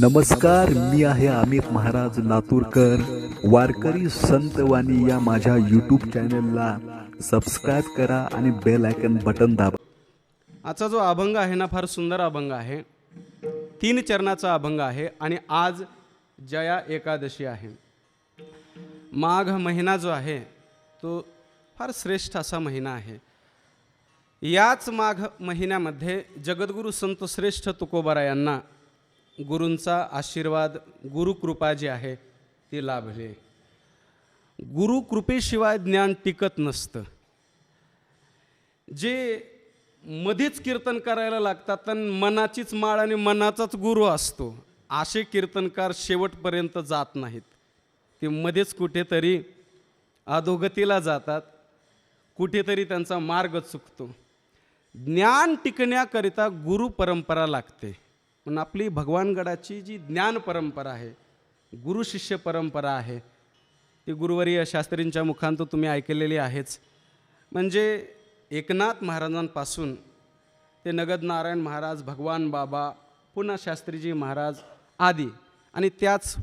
नमस्कार मी आहे अमित महाराज लातूरकर वारकरी संतवाणी या माझ्या यूट्यूब चॅनलला सबस्क्राईब करा आणि बेल आयकन बटन दाबा. आजचा जो अभंग आहे ना फार सुंदर अभंग आहे. तीन चरणाचा अभंग आहे आणि आज जया एकादशी आहे. माघ महिना जो आहे तो फार श्रेष्ठ असा महिना आहे. याच माघ महिन्यामध्ये जगद्गुरू संत श्रेष्ठ तुकोबारा यांना गुरूंचा आशीर्वाद गुरुकृपा जी आहे ती लाभली. गुरुकृपेशिवाय ज्ञान टिकत नसतं. जे मध्येच कीर्तन करायला लागतात पण मनाचीच माळ आणि मनाचाच गुरु असतो. असे कीर्तनकार शेवटपर्यंत जात नाहीत. ते मध्येच कुठेतरी अधोगतीला जातात कुठेतरी त्यांचा मार्ग चुकतो. ज्ञान टिकण्याकरिता गुरु परंपरा लागते. पण आपली भगवानगडाची जी ज्ञान परंपरा आहे गुरु शिष्य परंपरा आहे ती गुरुवरीय शास्त्रींच्या मुखांत तुम्ही ऐकलेली आहेच. म्हणजे एकनाथ महाराजांपासून ते नगद नारायण महाराज भगवान बाबा पुन्हा शास्त्रीजी महाराज आदी आणि त्याच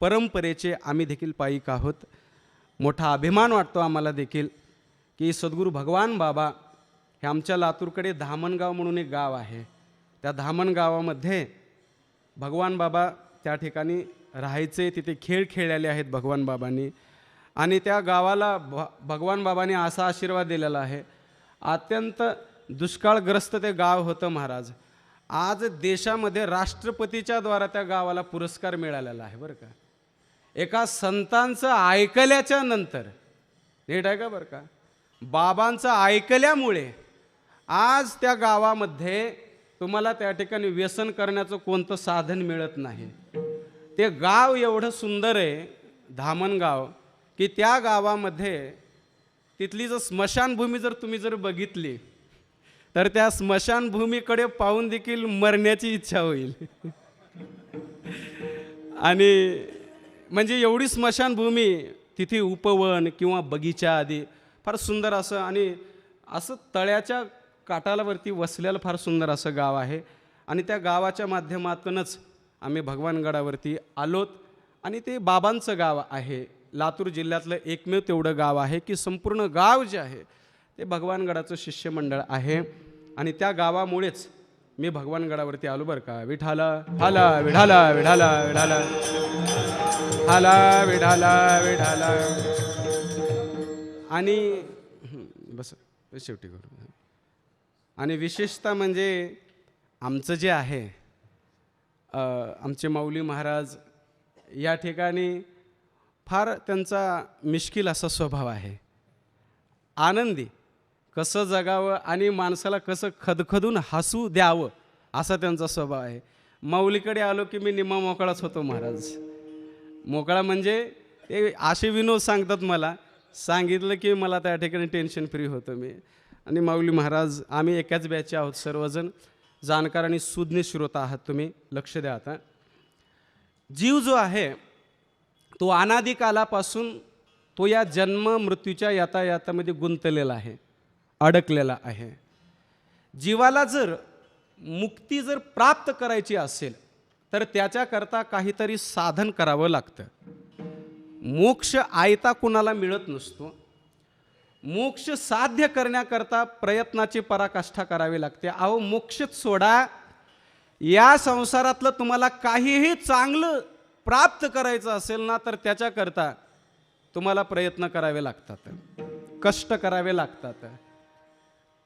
परंपरेचे आम्ही देखील पायिक आहोत. मोठा अभिमान वाटतो आम्हाला देखील की सद्गुरू भगवान बाबा हे आमच्या लातूरकडे धामणगाव म्हणून एक गाव आहे. त्या धामण गावामध्ये भगवान बाबा त्या ठिकाणी राहायचे तिथे खेळ खेळलेले आहेत भगवान बाबांनी. आणि त्या गावाला भ भगवान बाबांनी असा आशीर्वाद दिलेला आहे. अत्यंत दुष्काळग्रस्त ते गाव होतं महाराज. आज देशामध्ये राष्ट्रपतीच्या द्वारा त्या गावाला पुरस्कार मिळालेला आहे बरं का. एका संतांचं ऐकल्याच्या नंतर नीट आहे का बरं का? बाबांचं ऐकल्यामुळे आज त्या गावामध्ये तुम्हाला त्या ठिकाणी व्यसन करण्याचं कोणतं साधन मिळत नाही. ते गाव एवढं सुंदर आहे धामणगाव की त्या गावामध्ये तिथली जर स्मशानभूमी जर तुम्ही जर बघितली तर त्या स्मशानभूमीकडे पाहून देखील मरण्याची इच्छा होईल. आणि म्हणजे एवढी स्मशानभूमी तिथे उपवन किंवा बगीचा आदी फार सुंदर असं आणि असं तळ्याच्या काटालावरती वसलेलं फार सुंदर असं गाव आहे. आणि त्या गावाच्या माध्यमातूनच आम्ही भगवानगडावरती आलोत. आणि ते बाबांचं गाव आहे. लातूर जिल्ह्यातलं एकमेव तेवढं गाव आहे की संपूर्ण गाव जे आहे ते भगवानगडाचं शिष्यमंडळ आहे. आणि त्या गावामुळेच मी भगवानगडावरती आलो बरं का. विठाला हाला विढाला विढाला विढाला हाला विढाला विढाला आणि बस शेवटी करू. आणि विशेषतः म्हणजे आमचं जे आहे आमचे माऊली महाराज या ठिकाणी फार त्यांचा मिश्किल असा स्वभाव आहे. आनंदी कसं जगावं आणि माणसाला कसं खदखदून हसू द्यावं असा त्यांचा स्वभाव आहे. माऊलीकडे आलो की मी निम्मा मोकळाच होतो महाराज. मोकळा म्हणजे ते असे विनोद सांगतात मला. सांगितलं की मला त्या ठिकाणी टेन्शन फ्री होतो मी. आणि माऊली महाराज आम्ही एकाच बॅचचे आहोत सर्वजण. जाणकार आणि सुज्ञ श्रोता आहात तुम्ही. लक्ष द्या आता. जीव जो आहे तो अनादिकालापासून तो या जन्म मृत्यूच्या यातायातामध्ये गुंतलेला आहे अडकलेला आहे. जीवाला जर मुक्ती जर प्राप्त करायची असेल तर त्याच्याकरता काहीतरी साधन करावं लागतं. मोक्ष आयता कुणाला मिळत नसतो मोक्ष साध्य करण्याकरता प्रयत्नाची पराकाष्ठा करावी लागते. अहो मोक्षच सोडा. या संसारातलं तुम्हाला काहीही चांगलं प्राप्त करायचं असेल ना तर त्याच्याकरता तुम्हाला प्रयत्न करावे लागतात. कष्ट करावे लागतात.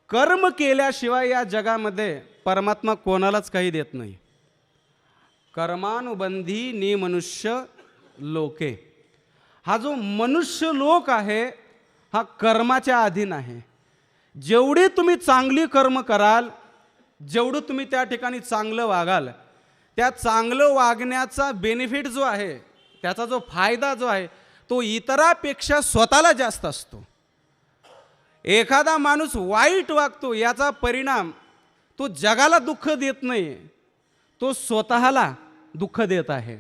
कर्म केल्याशिवाय या जगामध्ये परमात्मा कोणालाच काही देत नाही. कर्मानुबंधी नि मनुष्य लोके. हा जो मनुष्य लोक आहे हा कर्माच्या अधीन आहे. जेवढी तुम्ही चांगली कर्म कराल जेवढं तुम्ही त्या ठिकाणी चांगलं वागाल त्या चांगलं वागण्याचा बेनिफिट जो आहे त्याचा जो फायदा जो आहे तो इतरापेक्षा स्वतःला जास्त असतो. एखादा माणूस वाईट वागतो याचा परिणाम तो जगाला दुःख देत नाही तो स्वतःला दुःख देत आहे.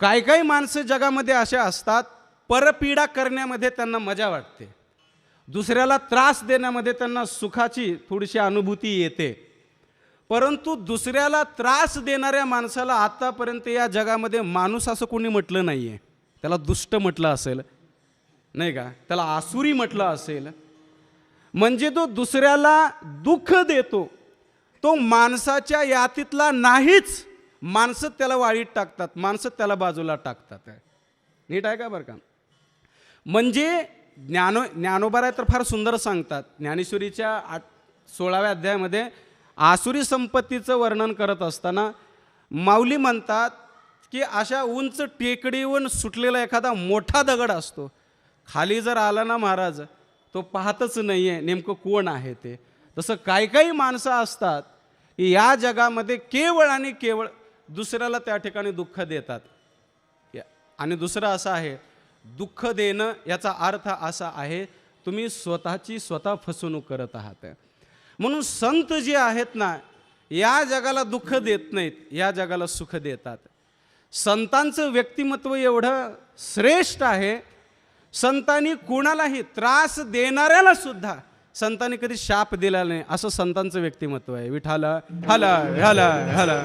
काही काही माणसं जगामध्ये अशा असतात परपीडा करण्यामध्ये त्यांना मजा वाटते. दुसऱ्याला त्रास देण्यामध्ये त्यांना सुखाची थोडीशी अनुभूती येते. परंतु दुसऱ्याला त्रास देणाऱ्या माणसाला आतापर्यंत या जगामध्ये माणूस असं कोणी म्हटलं नाही आहे त्याला दुष्ट म्हटलं असेल नाही का? त्याला आसुरी म्हटलं असेल. म्हणजे तो दुसऱ्याला दुःख देतो. तो माणसाच्या यातीतला नाहीच. माणसं त्याला वाळीत टाकतात माणसं त्याला बाजूला टाकतात. नीट आहे का बरं का? म्हणजे ज्ञानो ज्ञानोबाराय तर फार सुंदर सांगतात. ज्ञानेश्वरीच्या आठ सोळाव्या अध्यायामध्ये आसुरी संपत्तीचं वर्णन करत असताना माऊली म्हणतात की अशा उंच टेकडीवरून सुटलेला एखादा मोठा दगड असतो. खाली जर आला ना महाराज तो पाहतच नाही आहे नेमकं कोण आहे ते. तसं काही काही माणसं असतात की या जगामध्ये केवळ आणि केवळ दुसऱ्याला त्या ठिकाणी दुःख देतात. आणि दुसरं असं आहे दुःख देणं याचा अर्थ असा आहे तुम्ही स्वतःची स्वतः फसवणूक करत आहात. म्हणून संत जे आहेत ना या जगाला दुःख देत नाहीत या जगाला सुख देतात. संतांचं व्यक्तिमत्व एवढं श्रेष्ठ आहे संतांनी कुणालाही त्रास देणाऱ्याला सुद्धा संतांनी कधी शाप दिला नाही असं संतांचं व्यक्तिमत्व आहे. विठाला हला हला हला.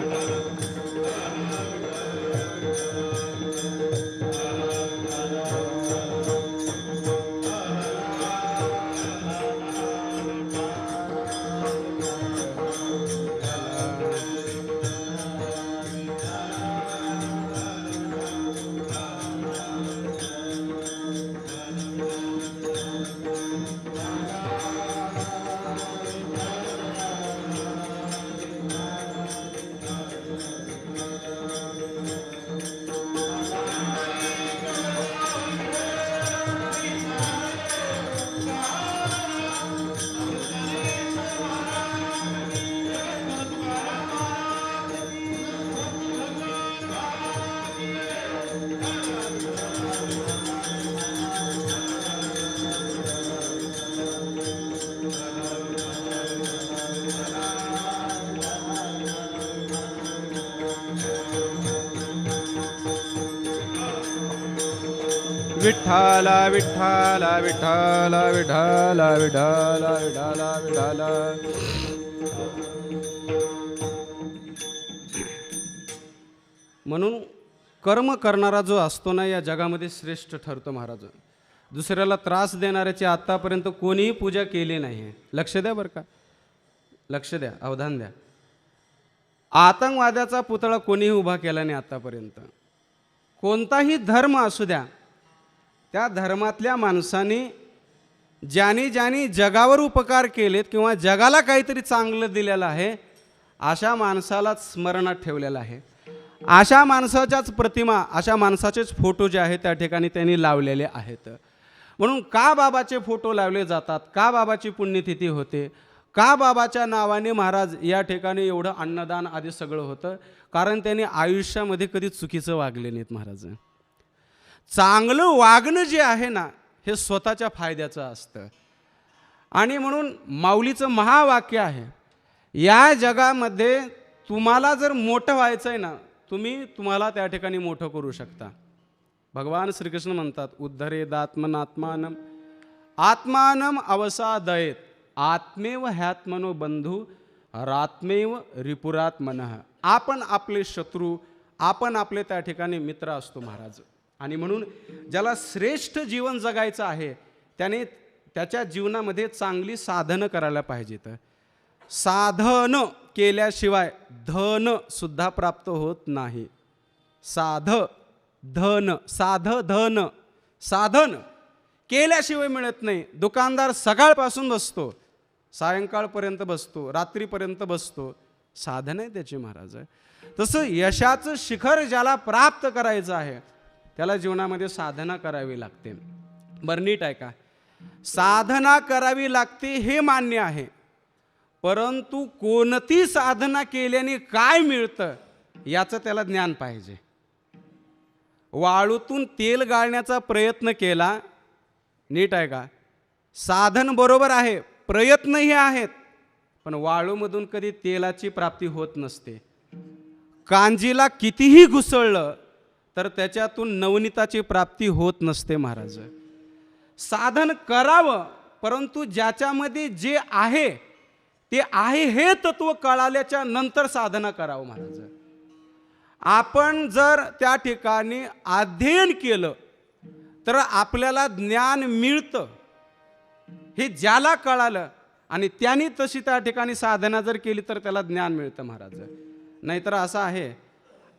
विठ्ठला विठ्ठला विठ्ठला विठ्ठला विठ्ठला विठ्ठला विठाला म्हणून कर्म करणारा जो असतो ना या जगामध्ये श्रेष्ठ ठरतो महाराज. दुसऱ्याला त्रास देणाऱ्याची आत्तापर्यंत कोणीही पूजा केली नाही. आहे लक्ष द्या बरं का. लक्ष द्या अवधान द्या. आतंकवाद्याचा पुतळा कोणीही उभा केला नाही आत्तापर्यंत कोणताही धर्म असू द्या त्या धर्मातल्या माणसाने ज्याने ज्याने जगावर उपकार केलेत किंवा जगाला काहीतरी चांगलं दिलेलं आहे अशा माणसालाच स्मरणात ठेवलेलं आहे. अशा माणसाच्याच प्रतिमा अशा माणसाचेच फोटो जे आहेत त्या ठिकाणी त्यांनी लावलेले आहेत. म्हणून का बाबाचे फोटो लावले जातात? का बाबाची पुण्यतिथी होते? का बाबाच्या नावाने महाराज या ठिकाणी एवढं अन्नदान आधी सगळं होतं? कारण त्यांनी आयुष्यामध्ये कधी चुकीचं वागले नाहीत महाराज. चांगलं वागणं जे आहे ना हे स्वतःच्या फायद्याचं असतं. आणि म्हणून माऊलीचं महावाक्य आहे या जगामध्ये तुम्हाला जर मोठं व्हायचं आहे ना तुम्ही तुम्हाला त्या ठिकाणी मोठं करू शकता. भगवान श्रीकृष्ण म्हणतात उद्धरेदात्मनात्मानम आत्मानम अवसादयेत आत्मेव ह्यात्मनो बंधू रात्मेव रिपुरात्मन. आपण आपले शत्रू आपण आपले त्या ठिकाणी मित्र असतो महाराज. आणि म्हणून ज्याला श्रेष्ठ जीवन जगायचं आहे त्याने त्याच्या जीवनामध्ये चांगली साधनं करायला पाहिजेत. साधन केल्याशिवाय धन सुद्धा प्राप्त होत नाही. साध धन साध धन साधन केल्याशिवाय मिळत नाही. दुकानदार सकाळपासून बसतो सायंकाळपर्यंत बसतो रात्रीपर्यंत बसतो. साधन आहे त्याची महाराज. तसं यशाचं शिखर ज्याला प्राप्त करायचं आहे त्याला जीवनामध्ये साधना करावी लागते. बरं नीट आहे का? साधना करावी लागते हे मान्य आहे. परंतु कोणती साधना केल्याने काय मिळतं याचं त्याला ज्ञान पाहिजे. वाळूतून तेल गाळण्याचा प्रयत्न केला नीट आहे का? साधन बरोबर आहे प्रयत्नही आहेत पण वाळूमधून कधी तेलाची प्राप्ती होत नसते. कांजीला कितीही घुसळलं तर त्याच्यातून नवनीताची प्राप्ती होत नसते महाराज. साधन करावं परंतु ज्याच्यामध्ये जे आहे ते आहे हे तत्व कळाल्याच्या नंतर साधना करावं महाराज. आपण जर त्या ठिकाणी अध्ययन केलं तर आपल्याला ज्ञान मिळतं. हे ज्याला कळालं आणि त्यांनी तशी त्या ठिकाणी साधना जर केली तर त्याला ज्ञान मिळतं महाराज. नाहीतर असं आहे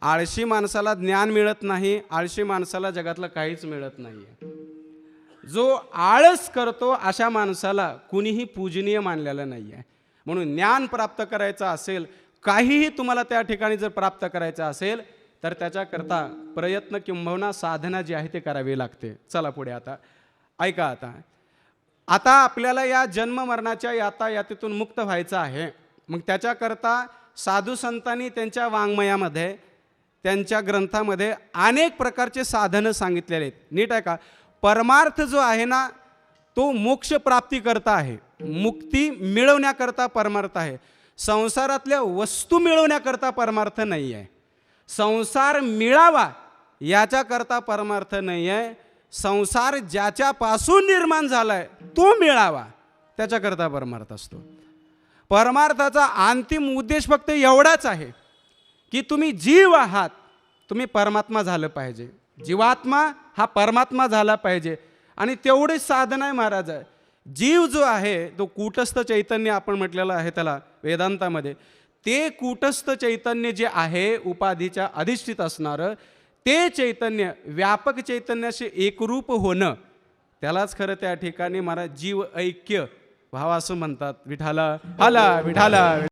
आळशी माणसाला ज्ञान मिळत नाही आळशी माणसाला जगातलं काहीच मिळत नाही जो आळस करतो अशा माणसाला कुणीही पूजनीय मानलेलं नाही आहे म्हणून ज्ञान प्राप्त करायचं असेल काहीही तुम्हाला त्या ठिकाणी जर प्राप्त करायचं असेल तर त्याच्याकरता प्रयत्न किंबहुना साधना जी आहे ते करावी लागते. चला पुढे आता. ऐका आता. आता आपल्याला या जन्म मरणाच्या यातायातीतून मुक्त व्हायचं आहे. मग त्याच्याकरता साधू संतांनी त्यांच्या वाङ्मयामध्ये त्यांच्या ग्रंथामध्ये अनेक प्रकारचे साधनं सांगितलेले आहेत. नीट आहे का? परमार्थ जो आहे ना तो मोक्ष प्राप्तीकरता आहे. मुक्ती मिळवण्याकरता परमार्थ आहे. संसारातल्या वस्तू मिळवण्याकरता परमार्थ नाही आहे. संसार मिळावा याच्याकरता परमार्थ नाही आहे. संसार ज्याच्यापासून निर्माण झाला आहे तो मिळावा त्याच्याकरता परमार्थ असतो. परमार्थाचा अंतिम उद्देश फक्त एवढाच आहे. की तुम्ही जीव आहात तुम्ही परमात्मा झालं पाहिजे. जीवात्मा हा परमात्मा झाला पाहिजे. आणि तेवढीच साधना आहे महाराज. आहे जीव जो आहे तो कूटस्थ चैतन्य आपण म्हटलेलं आहे त्याला वेदांतामध्ये. ते कूटस्थ चैतन्य जे आहे उपाधीच्या अधिष्ठित असणारं ते चैतन्य व्यापक चैतन्याशी एकरूप होणं त्यालाच खरं त्या ठिकाणी महाराज जीव ऐक्य भाव असं म्हणतात. विठाला हाला विठाला